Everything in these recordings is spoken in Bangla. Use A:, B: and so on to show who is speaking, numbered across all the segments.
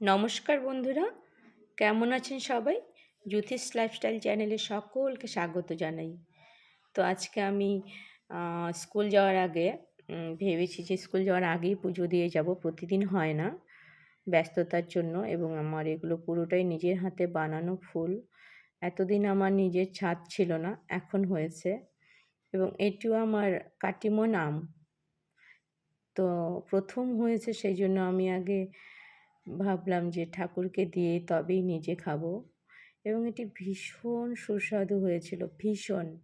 A: নমস্কার বন্ধুরা, কেমন আছেন সবাই? জ্যোতিষ লাইফস্টাইল চ্যানেলে সকলকে স্বাগত জানাই। তো আজকে আমি স্কুল যাওয়ার আগে ভেবেছি যে স্কুল যাওয়ার আগেই পুজো দিয়ে যাব, প্রতিদিন হয় না ব্যস্ততার জন্য এবং আমার এগুলো পুরোটাই নিজের হাতে বানানো ফুল। এতদিন আমার নিজের ছাদ ছিল না, এখন হয়েছে এবং এটিও আমার কাটিমন আম তো প্রথম হয়েছে সেই জন্য আমি আগে ভাবলাম যে ঠাকুরকে দিয়ে তবেই নিজে খাব। এবং এটি ভীষণ সুস্বাদু হয়েছিল, ভীষণ।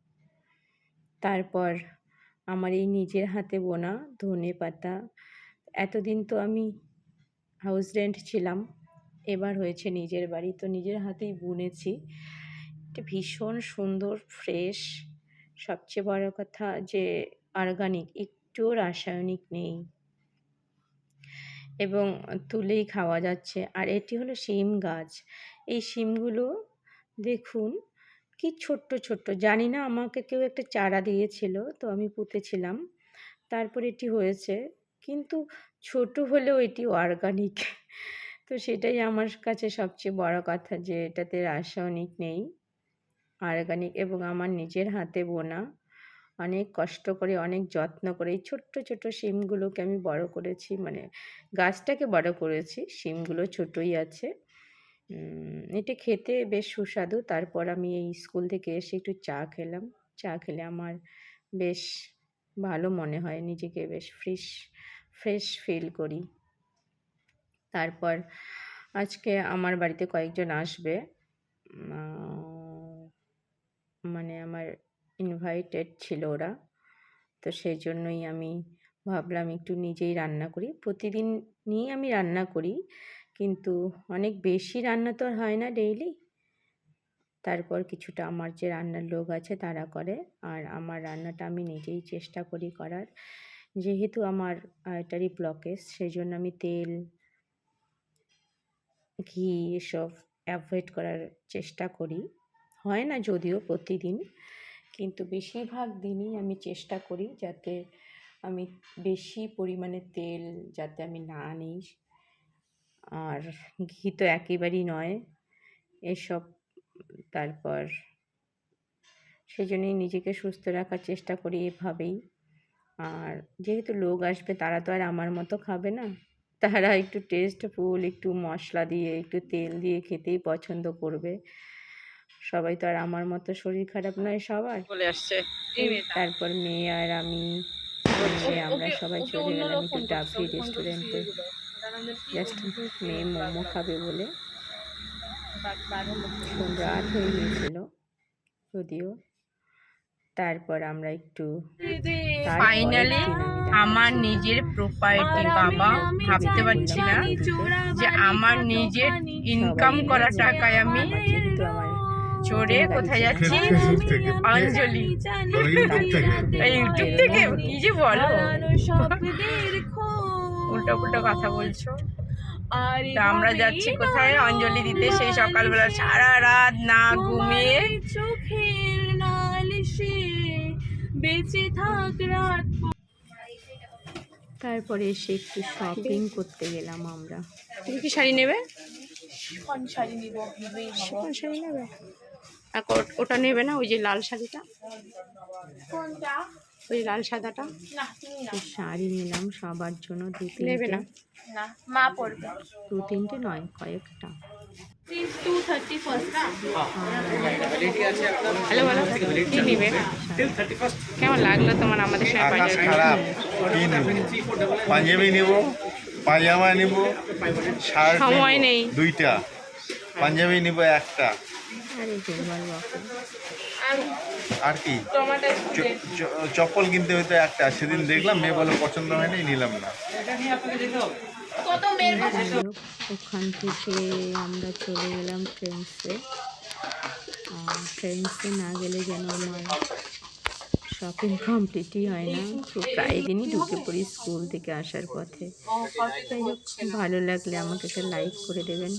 A: তারপর আমার এই নিজের হাতে বোনা ধনে পাতা, এতদিন তো আমি হাউস রেন্ট ছিলাম, এবার হয়েছে নিজের বাড়ি। তো নিজের হাতেই বুনেছি। এটা ভীষণ সুন্দর ফ্রেশ সবচেয়ে বড় কথা যে অর্গানিক একটুও রাসায়নিক নেই। এবং তুলেই খাওয়া যাচ্ছে। আর এটি হলো শিম গাছ। এই শিমগুলো দেখুন কি ছোট্ট ছোট্ট। জানি না আমাকে কেউ একটা চারা দিয়েছিল, তো আমি পুঁতেছিলাম। তারপর এটি হয়েছে। কিন্তু ছোট হলেও এটি অর্গানিক তো সেটাই আমার কাছে সবচেয়ে বড় কথা যে এটাতে রাসায়নিক নেই। অর্গানিক এবং আমার নিজের হাতে বোনা। অনেক কষ্ট করে, অনেক যত্ন করে এই ছোট্ট ছোট্ট শিমগুলোকে আমি বড় করেছি মানে গাছটাকে বড় করেছি, শিমগুলো ছোটই আছে। এটা খেতে বেশ সুস্বাদু। তারপর আমি এই স্কুল থেকে এসে একটু চা খেলাম। চা খেলে আমার বেশ ভালো মনে হয়, নিজেকে বেশ ফ্রেশ ফ্রেশ ফিল করি। তারপর আজকে আমার বাড়িতে কয়েকজন আসবে। মানে আমার ইনভাইটেড ছিল ওরা। তো সেই জন্যই আমি ভাবলাম একটু নিজেই রান্না করি। প্রতিদিন নিয়ে আমি রান্না করি, কিন্তু অনেক বেশি রান্না তো হয় না ডেইলি তারপর কিছুটা আমার যে রান্নার লোক আছে তারা করে, আর আমার রান্নাটা আমি নিজেই চেষ্টা করি করার। যেহেতু আমার এটারই ব্লকেজ সেই জন্য আমি তেল, ঘি এসব অ্যাভয়েড করার চেষ্টা করি। হয় না যদিও প্রতিদিন। কিন্তু বেশিরভাগ দিনই আমি চেষ্টা করি যাতে আমি বেশি পরিমাণে তেল যাতে আমি না নিই। আর ঘি তো একেবারেই নয়। এসব তারপর সেই জন্যই নিজেকে সুস্থ রাখার চেষ্টা করি এভাবেই। আর যেহেতু লোক আসবে তারা তো আর আমার মতো খাবে না। তারা একটু টেস্টফুল একটু মশলা দিয়ে, একটু তেল দিয়ে খেতেই পছন্দ করবে। সবাই তো আর আমার মতো শরীর খারাপ নয় সবার।
B: চলে আসছে।
A: তারপর মেয়ে আর আমি। আমরা সবাই চলে গেলাম একটু ডাবলি রেস্টুরেন্টে জাস্ট মেয়ে মোমো খাবে বলে। রাত হয়ে গিয়েছিল যদিও। তারপর আমরা একটু
B: ফাইনালি আমার নিজের প্রপার্টি বাবা ভাবতে পারছি না যে আমার নিজের ইনকাম করা টাকায় আমি চড়ে কোথায় যাচ্ছি? অঞ্জলি।
C: ইউটিউব থেকে
B: কি যে বলো। উল্টো পুল্টো কথা বলছো। তা আমরা যাচ্ছি কোথায়? অঞ্জলি দিতে সেই সকালবেলা সারা রাত না ঘুমিয়ে।
D: চোখের নালিশে বেঁচে থাক রাত
A: তারপরে এসে একটু শপিং করতে গেলাম আমরা।
B: তুমি কি শাড়ি নেবে?
D: শাড়ি নিব?
B: শাড়ি নেবে? আর ওটা নেবে না ওই যে লাল শাড়িটা। ওই লাল সাদাটা।
A: শাড়ি নিলাম সবার জন্য দু
B: নেবে না।
D: মা পড়বে
A: দু তিনটে নয় কয়েকটা।
B: হ্যালো বলো। কি নিবে? কেমন লাগল তোমার আমাদের
C: পাঞ্জাবি? নেব? পাজামা নেব?
B: সময় নেই।
C: দুইটা। পাঞ্জাবি নেব একটা।
A: আরে
C: কি? চপ্পল কিনতে হইতো একটা সেদিন দেখলাম মেয়ে বলে পছন্দ হয়নি নিলাম না।
A: ওখান থেকে আমরা চলে গেলাম ট্রেন্সে ট্রেন্সে না গেলে যেন আমার শপিং কমপ্লিটই হয় না। তো প্রায় দিনই ঢুকে পড়ি স্কুল থেকে আসার পথে। যাই হোক ভালো লাগলে আমাকে একটা লাইক করে দেবেন।